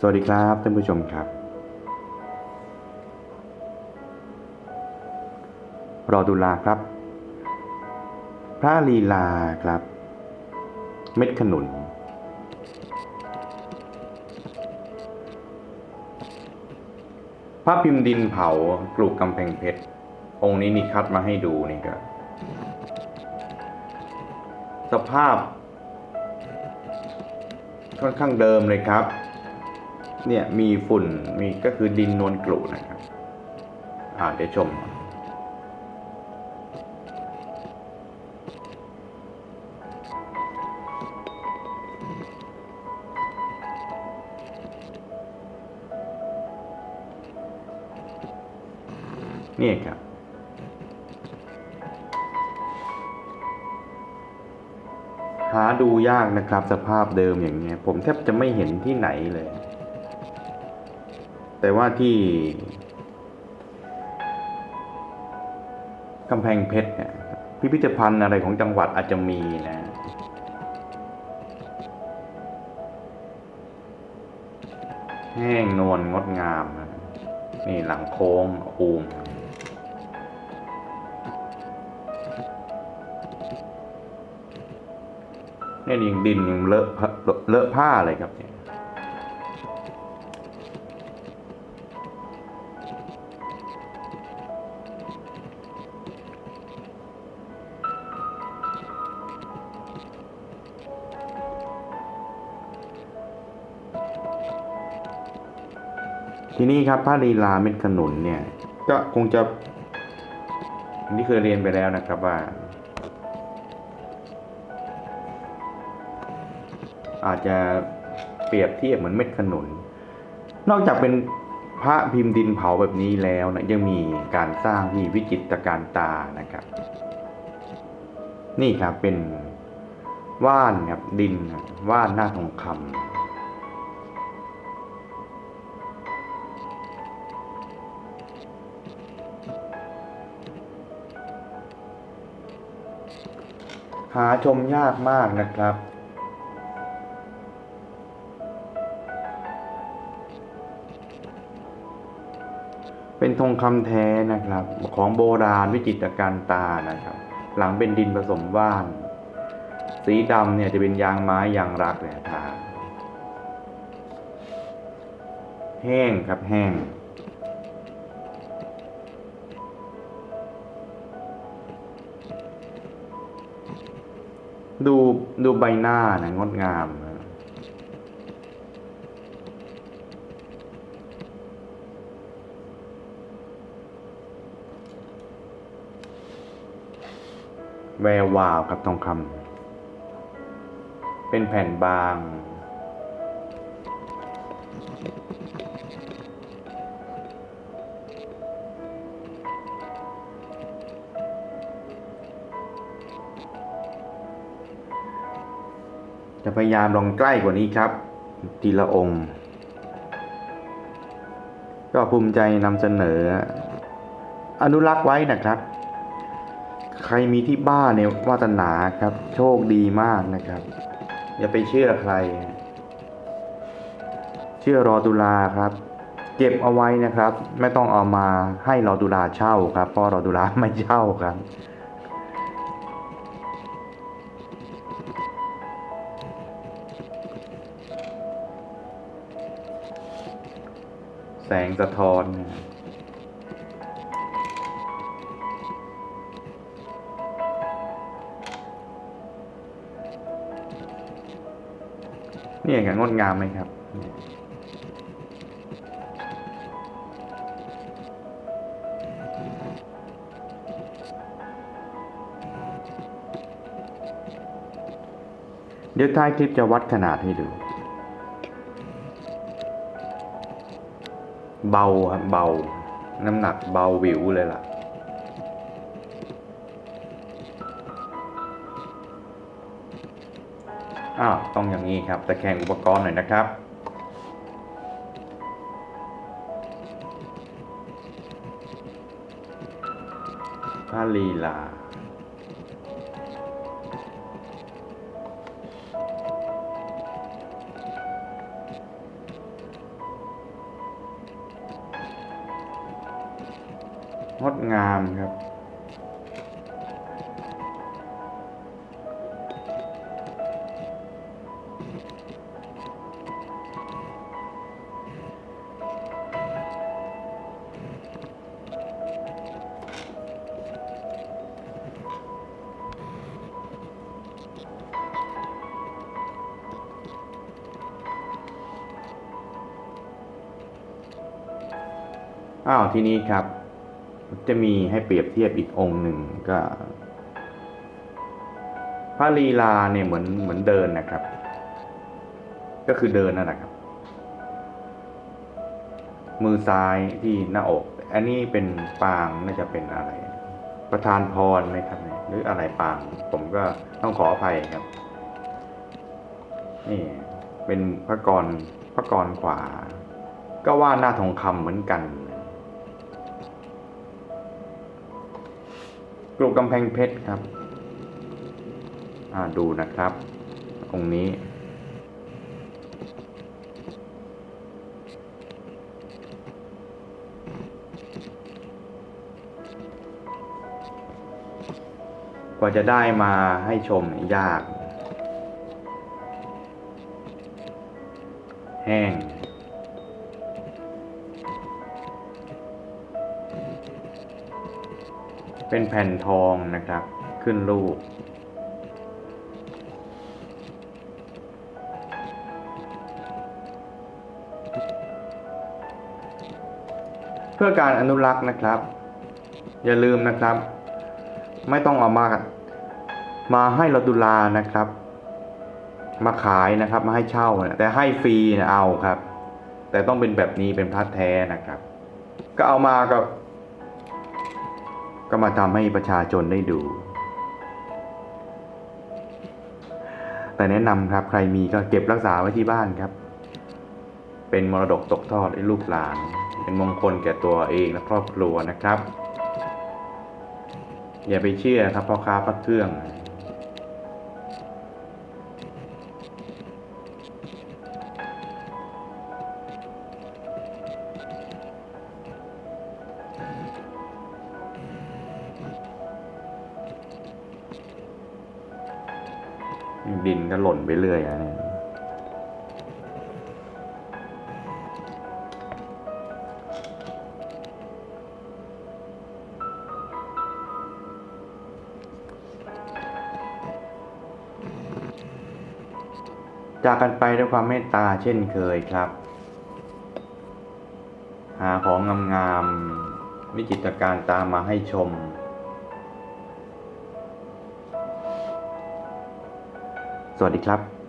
สวัสดีครับท่านผู้ชมครับ รอดูลาครับ พระลีลาครับ เม็ดขนุน พระพิมพ์ดินเผากลูกกำแพงเพชร องค์นี้นี่คัดมาให้ดูนี่ก็สภาพ ค่อนข้างเดิมเลยครับ เนี่ยมีฝุ่นมีก็คือดินนวลกลุนะครับ อ่าเดี๋ยวชม นี่ครับหาดูยากนะครับสภาพเดิมอย่างเงี้ย ผมแทบจะไม่เห็นที่ไหนเลย แต่ว่าที่กำแพงเพชรเนี่ยพิพิธภัณฑ์อะไรของจังหวัดอาจจะมีนะแห้งนวลงดงามนะนี่หลังโค้งอูมนี่ยยังดินยังเลอะผ้าเลอะผ้าเลยครับเนี่ย ทีนี้ครับผ้าลีลาเม็ดขนุนเนี่ย ก็คงจะ อันนี้เคยเรียนไปแล้วนะครับว่า อาจจะเปรียบเทียบเหมือนเม็ดขนุน นอกจากเป็นพระพิมพ์ดินเผาแบบนี้แล้วนะยังมีการสร้างที่วิจิตรการตานะครับ นี่ครับเป็นว่านครับดินว่านหน้าทองคำ หาชมยากมากนะครับ เป็นทองคำแท้นะครับ ของโบราณวิจิตรการตานะครับ หลังเป็นดินผสมว่าน สีดำเนี่ยจะเป็นยางไม้ยางรักเนี่ยทาแห้งครับแห้ง ดูดูใบหน้านะงดงามนะแวววาวกับทองคำเป็นแผ่นบาง จะพยายามลองใกล้กว่านี้ครับ ทีละองค์ ก็ภูมิใจนำเสนอ อนุรักษ์ไว้นะครับ ใครมีที่บ้านเนี่ยวาสนาครับ โชคดีมากนะครับ อย่าไปเชื่อใคร เชื่อรอตุลาครับ เก็บเอาไว้นะครับ ไม่ต้องเอามาให้รอตุลาเช่าครับเพราะรอตุลาไม่เช่าครับ งสะท้อนนี่ไงงดงามไหมครับ เดี๋ยวท้ายคลิปจะวัดขนาดให้ดู เบาครับเบา น้ำหนักเบาวิวเลยล่ะ อ้าว ต้องอย่างนี้ครับแต่แข่งอุปกรณ์หน่อยนะครับผ้าลีลา ดงามครับ อ้าว ทีนี้ครับ จะมีให้เปรียบเทียบอีกองค์หนึ่งก็พระลีลาเนี่ยเหมือนเหมือนเดินนะครับ ก็คือเดินนั่นแหละครับ มือซ้ายที่หน้าอก อันนี้เป็นปางน่าจะเป็นอะไร ประธานพรไหมครับเนี่ยหรืออะไรปาง ผมก็ต้องขออภัยครับ นี่ เป็นพระกรพระกรขวา ก็ว่าหน้าทองคำเหมือนกัน กรุกำแพงเพชรครับ อ่าดูนะครับ องค์นี้ กว่าจะได้มาให้ชมยาก แห้ง เป็นแผ่นทองนะครับ ขึ้นรูป เพื่อการอนุรักษ์นะครับ อย่าลืมนะครับ ไม่ต้องเอามามาให้เราดุลานะครับ มาขายนะครับมาให้เช่านะแต่ให้ฟรีนะเอาครับ แต่ต้องเป็นแบบนี้เป็นพระแท้นะครับ ก็เอามาก็ ก็มาทำให้ประชาชนได้ดู แต่แนะนำครับใครมีก็เก็บรักษาไว้ที่บ้านครับ เป็นมรดกตกทอดให้ลูกหลาน เป็นมงคลแก่ตัวเองและครอบครัวนะครับ อย่าไปเชื่อครับพ่อค้าพระเครื่อง ดินก็หล่นไปเรื่อยอะเนี่ยจากกันไปด้วยความเมตตาเช่นเคยครับ หาของงามๆวิจิตรการตามมาให้ชม สวัสดีครับ